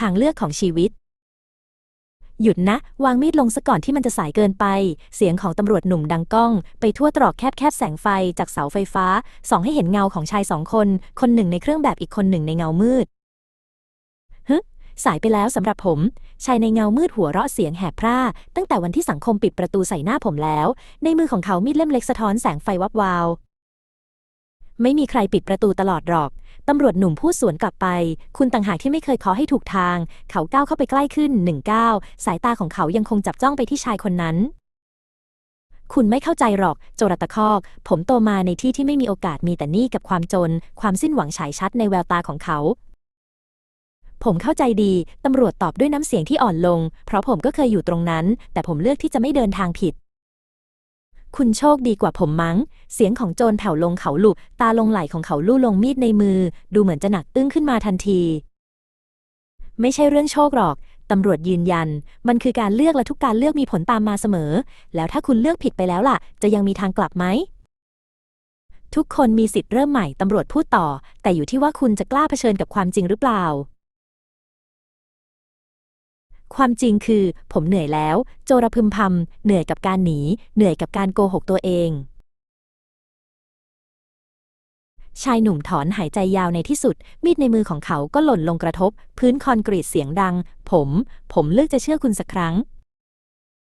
ทางเลือกของชีวิต หยุดนะ วางมีดลงซะก่อนที่มันจะสายเกินไป เสียงของตำรวจหนุ่มดังก้อง ไปทั่วตรอกแคบๆแสงไฟจากเสาไฟฟ้า ส่องให้เห็นเงาของชายสองคน คนหนึ่งในเครื่องแบบอีกคนหนึ่งในเงามืดฮึสายไปแล้วสำหรับผม ชายในเงามืดหัวเราะเสียงแหบพร่า ตั้งแต่วันที่สังคมปิดประตูใส่หน้าผมแล้ว ในมือของเขามีดเล่มเล็กสะท้อนแสงไฟวับวาว ไม่มีใครปิดประตูตลอดหรอก ตำรวจหนุ่มพูดสวนกลับไป คุณต่างหากที่ไม่เคยขอให้ถูกทาง เขาก้าวเข้าไปใกล้ขึ้นหนึ่งก้าวสายตาของเขายังคงจับจ้องไปที่ชายคนนั้น คุณไม่เข้าใจหรอก โจรตะคอก ผมโตมาในที่ที่ไม่มีโอกาสมีแต่หนี้กับความจน ความสิ้นหวังฉายชัดในแววตาของเขา ผมเข้าใจดี ตำรวจตอบด้วยน้ำเสียงที่อ่อนลง เพราะผมก็เคยอยู่ตรงนั้น แต่ผมเลือกที่จะไม่เดินทางผิด คุณโชคดีกว่าผมมั้ง เสียงของโจรแผ่วลงเขาหลุบ ตาลงไหลของเขาลู่ลงมีดในมือ ดูเหมือนจะหนักอึ้งขึ้นมาทันที ไม่ใช่เรื่องโชคหรอก ตำรวจยืนยัน มันคือการเลือกและทุกการเลือกมีผลตามมาเสมอ แล้วถ้าคุณเลือกผิดไปแล้วล่ะ จะยังมีทางกลับไหม ทุกคนมีสิทธิ์เริ่มใหม่ ตำรวจพูดต่อ แต่อยู่ที่ว่าคุณจะกล้าเผชิญกับความจริงหรือเปล่า ความจริงคือ ผมเหนื่อยแล้ว โจรพึมพำเหนื่อยกับการหนี เหนื่อยกับการโกหกตัวเอง ชายหนุ่มถอนหายใจยาวในที่สุด มีดในมือของเขาก็หล่นลงกระทบ พื้นคอนกรีตเสียงดัง ผม ผมเลือกจะเชื่อคุณสักครั้ง